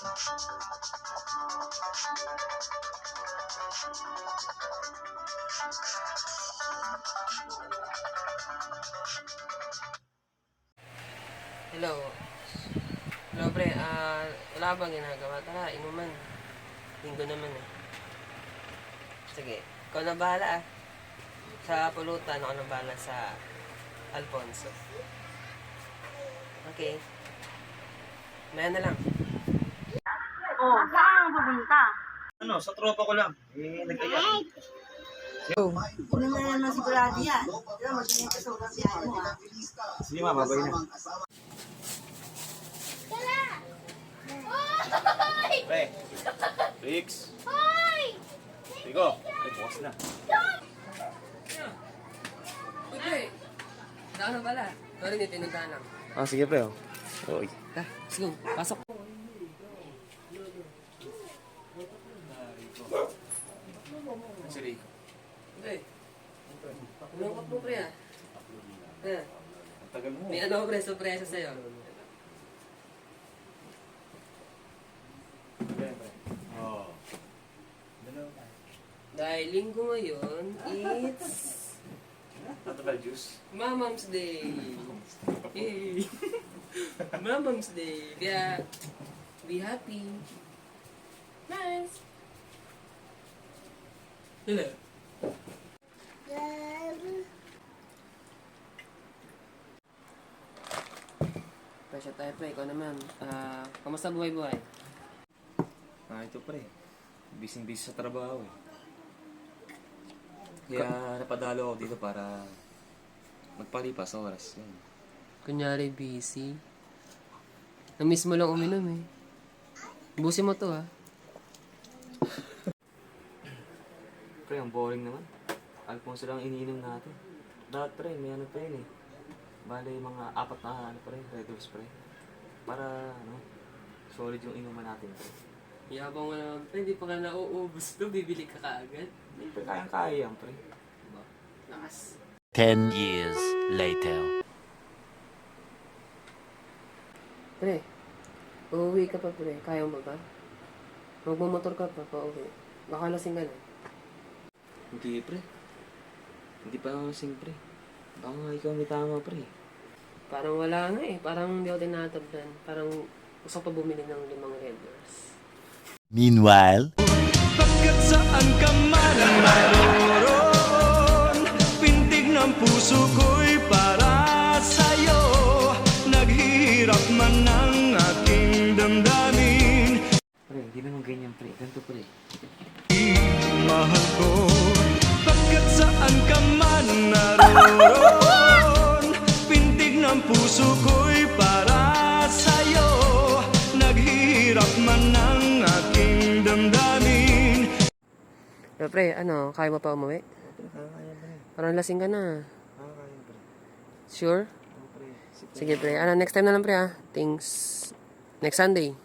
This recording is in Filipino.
Hello. Hello, pre. Ah, wala bang ginagawa? Tara, inuman. Linggo naman eh. Sige, ikaw na bahala ah. Sa pulutan, ako na bahala sa Alfonso. Okay. Maya na lang. Oh, saan ka pupunta? Ano, sa tropa ko lang. Eh, nag-aya. Ano na naman sigurado yan? Pero magiging kasama si mo ah. Sige ma, babay na. Pre, Rix. Rico, ay bukas na. Uy, na pala. Sorry, may pinuntahan lang. Ah, sige pre. Oh. Oy. Ta, sige, pasok. Si Rico. Pre. Umangkot mo, pre ah. Eh, Ang tagal mo. may ano, pre, surpresa sa'yo. Pre. Oh. Dahil linggo ngayon, it's Tatapal juice. Mamam's Day. Yay! Mamam's Day. Kaya, be happy. Hello. Presyo tayo pre, ikaw naman. Ah, kamusta buhay-buhay? Ah, ito pre. Bising-busy sa trabaho eh. Kaya napadalo ako dito para magpalipas sa oras. Yan. Kunyari busy. Na-miss mo lang uminom eh. Busin mo to ha. Ang boring naman. Alfonso lang iniinom natin. Dapat pre, may ano pa yun eh. Bale, mga apat na ano pa rin, Red Horse pre. Para, ano, solid yung inuman natin pre. Yabang mo naman pre, hindi pa ka nauubos to, bibili ka kaagad. Hindi pa kayang-kaya yan pre. Diba? Lakas. 10 years later. Pre, uuwi ka pa pre, kaya mo ba? Magmamotor ka pa pa uwi. Baka lasing ka na. Hindi pre. Hindi pa ako sing pre. Baka nga ikaw may tama pre. Parang wala nga eh, parang hindi ako tinatablan. Parang gusto ko pa bumili ng limang red. Meanwhile, Pagkat saan ka man naroon Pintig ng puso ko'y para sa'yo Naghihirap man ang aking damdamin Pre, hindi naman ganyan pre. Ganito pre. Mahal ko Pero pre, ano, kaya mo pa umuwi? Kaya pre. Parang lasing ka na. Kaya pre. Sure? Pre? Sige pre, ano, next time na lang pre ah. Things, next Sunday.